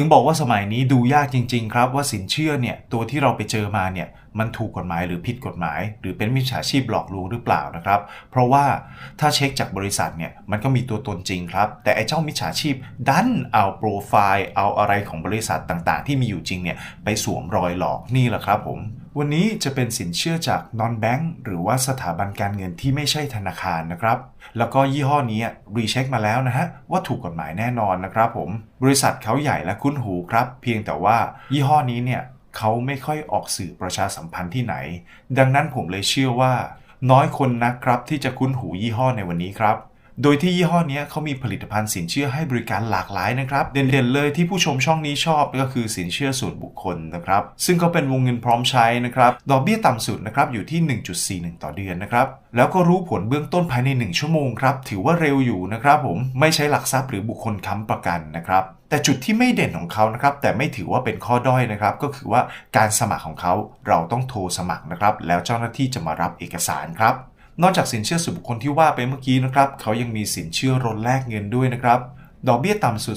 ถึงบอกว่าสมัยนี้ดูยากจริง ๆ ครับว่าสินเชื่อเนี่ยตัวที่เราไปเจอมาเนี่ยมันถูกกฎหมายหรือผิดกฎหมาย หรือเป็นมิจฉาชีพหลอกลวงหรือเปล่านะครับ เพราะว่าถ้าเช็คจากบริษัทเนี่ยมันก็มีตัวตนจริงครับ แต่ไอ้เจ้ามิจฉาชีพดันเอาโปรไฟล์เอาอะไรของบริษัทต่างๆ ที่มีอยู่จริงเนี่ยไปสวมรอยหลอกนี่แหละครับผม วันนี้จะเป็นสินเชื่อจากนอนแบงก์หรือว่าสถาบันการเงินที่ไม่ใช่ธนาคารนะครับ แล้วก็ยี่ห้อนี้รีเช็คมาแล้วนะฮะว่าถูกกฎหมายแน่นอนนะครับผม บริษัทเขาใหญ่และคุ้นหูครับ เพียงแต่ว่ายี่ห้อนี้เนี่ยเขาไม่ค่อยออกสื่อประชาสัมพันธ์ที่ไหน ดังนั้นผมเลยเชื่อว่า น้อยคนนะครับที่จะคุ้นหูยี่ห้อในวันนี้ครับ โดยที่ยี่ห้อนี้เขามีผลิตภัณฑ์สินเชื่อให้บริการหลากหลายนะครับ เด่นๆเลยที่ผู้ชมช่องนี้ชอบก็คือสินเชื่อส่วนบุคคลนะครับ ซึ่งก็เป็นวงเงินพร้อมใช้นะครับ ดอกเบี้ยต่ำสุดนะครับอยู่ที่ 1.41 ต่อเดือนนะครับ แล้วก็รู้ผลเบื้องต้นภายใน 1 ชั่วโมงครับ ถือว่าเร็วอยู่นะครับผม ไม่ใช้หลักทรัพย์หรือบุคคลค้ำประกันนะครับแต่จุดที่ไม่เด่นของเขานะครับ แต่ไม่ถือว่าเป็นข้อด้อยนะครับ ก็คือว่าการสมัครของเขาเราต้องโทรสมัครนะครับ แล้วเจ้าหน้าที่จะมารับเอกสารครับ นอกจากสินเชื่อส่วนบุคคลที่ว่าไปเมื่อกี้นะครับเขายังมีสินเชื่อรถแลกเงินด้วยนะครับดอกเบี้ยต่ำสุด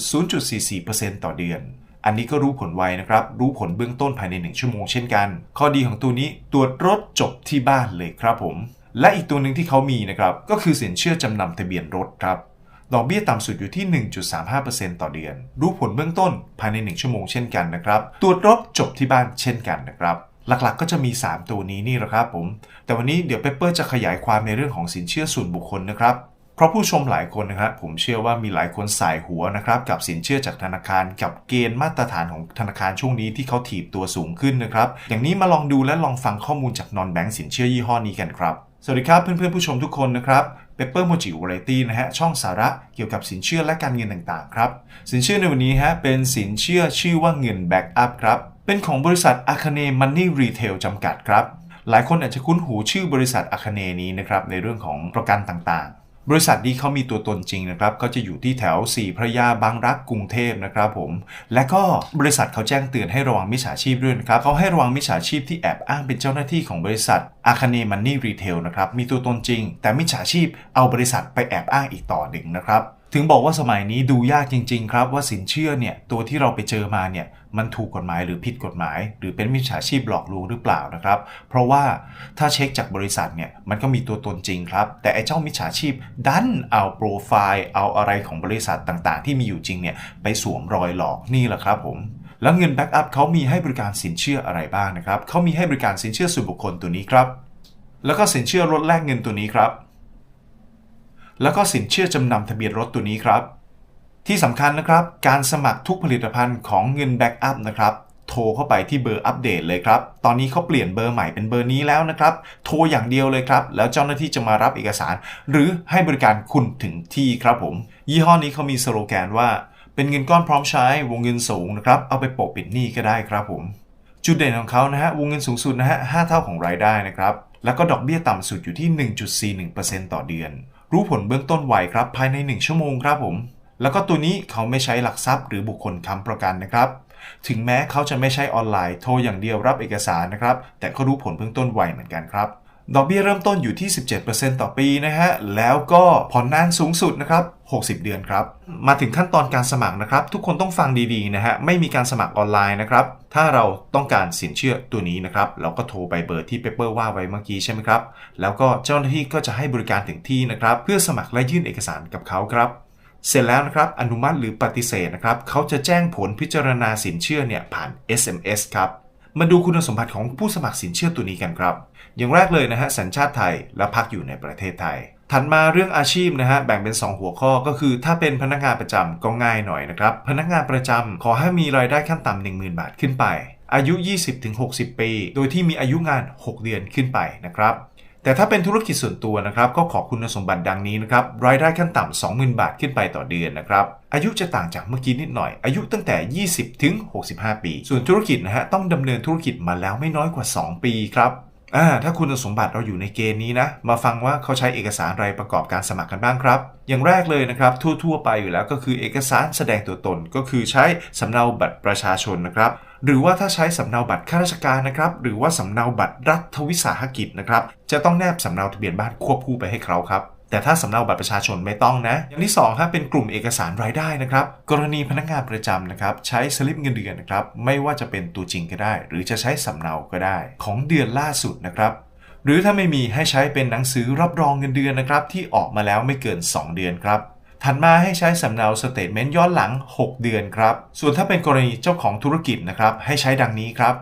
0.44%ต่อเดือน อันนี้ก็รู้ผลไวนะครับ รู้ผลเบื้องต้นภายใน 1 ชั่วโมงเช่นกัน ข้อดีของตัวนี้ตรวจรถจบที่บ้านเลยครับผม และอีกตัวหนึ่งที่เขามีนะครับ ก็คือสินเชื่อจำนำทะเบียนรถครับ ดอกเบี้ยต่ำสุดอยู่ที่ 1.35%ต่อเดือน รู้ผลเบื้องต้นภายใน 1 ชั่วโมงเช่นกันนะครับ ตรวจรถจบที่บ้านเช่นกันนะครับ หลักๆ ก็จะมี 3 ตัวนี้นี่แหละครับผม แต่วันนี้เดี๋ยวเปเปอร์จะขยายความในเรื่องของสินเชื่อส่วนบุคคลนะครับ เพราะผู้ชมหลายคนนะครับผมเชื่อว่ามีหลายคนสายหัวนะครับกับสินเชื่อจากธนาคารกับเกณฑ์มาตรฐานของธนาคารช่วงนี้ที่เขาถีบตัวสูงขึ้นนะครับ อย่างนี้มาลองดูและลองฟังข้อมูลจากนอนแบงก์สินเชื่อยี่ห้อนี้กันครับ สวัสดีครับเพื่อนๆผู้ชมทุกคนนะครับเปเปอร์โมจิวาไรตี้นะฮะช่องสาระเกี่ยวกับสินเชื่อและการเงินต่างๆครับสินเชื่อในวันนี้ฮะเป็นสินเชื่อชื่อว่าเงินแบ็กอัพครับ เป็นของบริษัทอาคาเนมันนี่รีเทลจำกัดครับ หลายคนอาจจะคุ้นหูชื่อบริษัทอาคาเนนี้นะครับในเรื่องของประกันต่างๆ บริษัทนี้เขามีตัวตนจริงนะครับก็จะอยู่ที่แถวสี่พระยาบางรักกรุงเทพนะครับผม และก็บริษัทเขาแจ้งเตือนให้ระวังมิจฉาชีพด้วยนะครับเขาให้ระวังมิจฉาชีพที่แอบอ้างเป็นเจ้าหน้าที่ของบริษัทอาคาเนมันนี่รีเทลนะครับมีตัวตนจริง แต่มิจฉาชีพเอาบริษัทไปแอบอ้างอีกต่อหนึ่งนะครับ ถึงบอกว่าสมัยนี้ดูยากจริง ๆ ครับว่าสินเชื่อเนี่ยตัวที่เราไปเจอมาเนี่ยมันถูกกฎหมายหรือผิดกฎหมาย หรือเป็นมิจฉาชีพหลอกลวงหรือเปล่านะครับ เพราะว่าถ้าเช็คจากบริษัทเนี่ยมันก็มีตัวตนจริงครับ แต่ไอ้เจ้ามิจฉาชีพดันเอาโปรไฟล์เอาอะไรของบริษัทต่างๆ ที่มีอยู่จริงเนี่ยไปสวมรอยหลอกนี่แหละครับผมแล้วเงินแบ็กอัพเขามีให้บริการสินเชื่ออะไรบ้างนะครับเขามีให้บริการสินเชื่อส่วนบุคคลตัวนี้ครับ แล้วก็สินเชื่อลดแลกเงินตัวนี้ครับ แล้วก็สินเชื่อจำนำทะเบียนรถตัวนี้ครับ ที่สำคัญนะครับ การสมัครทุกผลิตภัณฑ์ของเงินแบ็กอัพนะครับโทรเข้าไปที่เบอร์อัปเดตเลยครับ ตอนนี้เขาเปลี่ยนเบอร์ใหม่เป็นเบอร์นี้แล้วนะครับ โทรอย่างเดียวเลยครับ แล้วเจ้าหน้าที่จะมารับเอกสาร หรือให้บริการคุณถึงที่ครับผม ยี่ห้อนี้เขามีสโลแกนว่า เป็นเงินก้อนพร้อมใช้ วงเงินสูงนะครับ เอาไปโปะปิดหนี้ก็ได้ครับผม จุดเด่นของเขานะฮะ วงเงินสูงสุดนะฮะ 5 เท่าของรายได้นะครับ แล้วก็ดอกเบี้ยต่ำสุดอยู่ที่ 1.41%ต่อเดือน รู้ผลเบื้องต้นไวครับภายใน 1 ชั่วโมงครับผม แล้วก็ตัวนี้เขาไม่ใช้หลักทรัพย์หรือบุคคลค้ำประกันนะครับ ถึงแม้เขาจะไม่ใช่ออนไลน์โทรอย่างเดียวรับเอกสารนะครับ แต่ก็รู้ผลเบื้องต้นไวเหมือนกันครับ ดอกเบี้ยเริ่มต้นอยู่ที่ 17%ต่อปีนะฮะ แล้วก็ผ่อนนานสูงสุดนะครับ60 เดือนครับ มาถึงขั้นตอนการสมัครนะครับ ทุกคนต้องฟังดีๆนะฮะ ไม่มีการสมัครออนไลน์นะครับ ถ้าเราต้องการสินเชื่อตัวนี้นะครับ เราก็โทรไปเบอร์ที่เปเปอร์ว่าไว้เมื่อกี้ใช่ไหมครับ แล้วก็เจ้าหน้าที่ก็จะให้บริการถึงที่นะครับ เพื่อสมัครและยื่นเอกสารกับเขาครับ เสร็จแล้วนะครับ อนุมัติหรือปฏิเสธนะครับ เขาจะแจ้งผลพิจารณาสินเชื่อเนี่ยผ่าน SMS ครับ มาดูคุณสมบัติของผู้สมัครสินเชื่อตัวนี้กันครับ อย่างแรกเลยนะฮะสัญชาติไทยและพักอยู่ในประเทศไทย ถัดมาเรื่องอาชีพนะฮะแบ่งเป็น 2 หัวข้อก็คือ ถ้าเป็นพนักงานประจำก็ง่ายหน่อยนะครับ พนักงานประจำขอให้มีรายได้ขั้นต่ำ10,000 บาทขึ้นไป อายุ 20-60 ปี โดยที่มีอายุงาน 6 เดือนขึ้นไปนะครับ แต่ถ้าเป็นธุรกิจส่วนตัวนะครับก็ขอคุณสมบัติดังนี้นะครับรายได้ขั้นต่ำ20,000 บาทขึ้นไปต่อเดือนนะครับอายุจะต่างจากเมื่อกี้นิดหน่อย อายุตั้งแต่ 20 ถึง 65 ปี ส่วนธุรกิจนะฮะต้องดำเนินธุรกิจมาแล้วไม่น้อยกว่า 2 ปีครับ อ่าถ้าคุณสมบัติเราอยู่ในเกณฑ์นี้นะ มาฟังว่าเขาใช้เอกสารอะไรประกอบการสมัครกันบ้างครับ อย่างแรกเลยนะครับทั่ว ๆ ไปอยู่แล้วก็คือเอกสารแสดงตัวตน ก็คือใช้สำเนาบัตรประชาชนนะครับหรือว่าถ้าใช้สำเนาบัตรข้าราชการนะครับ หรือว่าสำเนาบัตรรัฐวิสาหกิจนะครับ จะต้องแนบสำเนาทะเบียนบ้านควบคู่ไปให้เขาครับ แต่ถ้าสำเนาบัตรประชาชนไม่ต้องนะ อย่างที่2ครับเป็นกลุ่มเอกสารรายได้นะครับ กรณีพนักงานประจำนะครับใช้สลิปเงินเดือนนะครับไม่ว่าจะเป็นตัวจริงก็ได้ หรือจะใช้สำเนาก็ได้ ของเดือนล่าสุดนะครับหรือถ้าไม่มีให้ใช้เป็นหนังสือรับรองเงินเดือนนะครับที่ออกมาแล้วไม่เกิน 2 เดือนครับ ถัดมาให้ใช้สำเนาสเตทเมนต์ย้อนหลัง 6 เดือนครับ ส่วนถ้าเป็นกรณีเจ้าของธุรกิจนะครับให้ใช้ดังนี้ครับ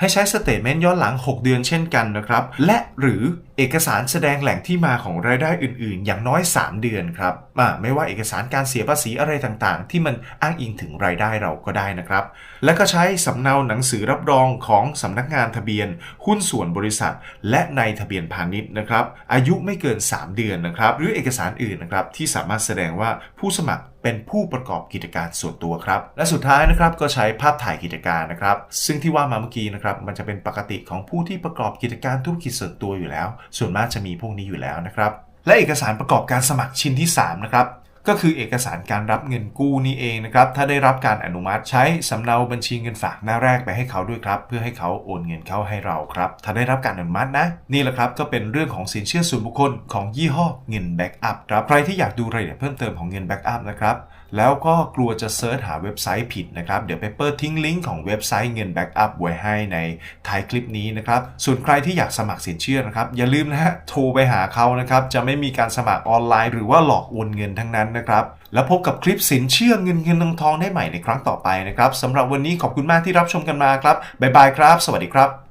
ให้ใช้สเตทเมนต์ย้อนหลัง 6 เดือนเช่นกันนะครับ และหรือ เอกสารแสดงแหล่งที่มาของรายได้อื่น ๆ อย่างน้อย 3 เดือนครับไม่ว่าเอกสารการเสียภาษีอะไรต่างๆ ที่มันอ้างอิงถึงรายได้เราก็ได้นะครับ และก็ใช้สำเนาหนังสือรับรองของสำนักงานทะเบียน หุ้นส่วนบริษัท และในทะเบียนพาณิชย์นะครับ อายุไม่เกิน 3 เดือนนะครับ หรือเอกสารอื่นนะครับที่สามารถแสดงว่าผู้สมัครเป็นผู้ประกอบกิจการส่วนตัวครับ และสุดท้ายนะครับก็ใช้ภาพถ่ายกิจการนะครับ ซึ่งที่ว่ามาเมื่อกี้นะครับมันจะเป็นปกติของผู้ที่ประกอบกิจการธุรกิจส่วนตัวอยู่แล้วส่วนมากจะมีพวกนี้อยู่แล้วนะครับและเอกสารประกอบการสมัครชิ้นที่3นะครับ ก็คือเอกสารการรับเงินกู้นี่เองนะครับ ถ้าได้รับการอนุมัติใช้สำเนาบัญชีเงินฝากหน้าแรกไปให้เขาด้วยครับ เพื่อให้เขาโอนเงินเข้าให้เราครับ ถ้าได้รับการอนุมัตินะ นี่แหละครับก็เป็นเรื่องของสินเชื่อส่วนบุคคลของยี่ห้อเงินแบ็กอัพครับ ใครที่อยากดูรายละเอียดเพิ่มเติมของเงินแบ็กอัพนะครับแล้วก็กลัวจะเซิร์ชหาเว็บไซต์ผิดนะครับ เดี๋ยวไปเปิดทิ้งลิงก์ของเว็บไซต์เงินแบ็กอัพไว้ให้ในท้ายคลิปนี้นะครับ ส่วนใครที่อยากสมัครสินเชื่อนะครับอย่าลืมนะฮะโทรไปหาเขานะครับจะไม่มีการสมัครออนไลน์ หรือว่าหลอกโอนเงินทั้งนั้นนะครับ แล้วพบกับคลิปสินเชื่อเงินเงินทองทองได้ใหม่ในครั้งต่อไปนะครับสำหรับวันนี้ขอบคุณมากที่รับชมกันมาครับบ๊ายบายครับ สวัสดีครับ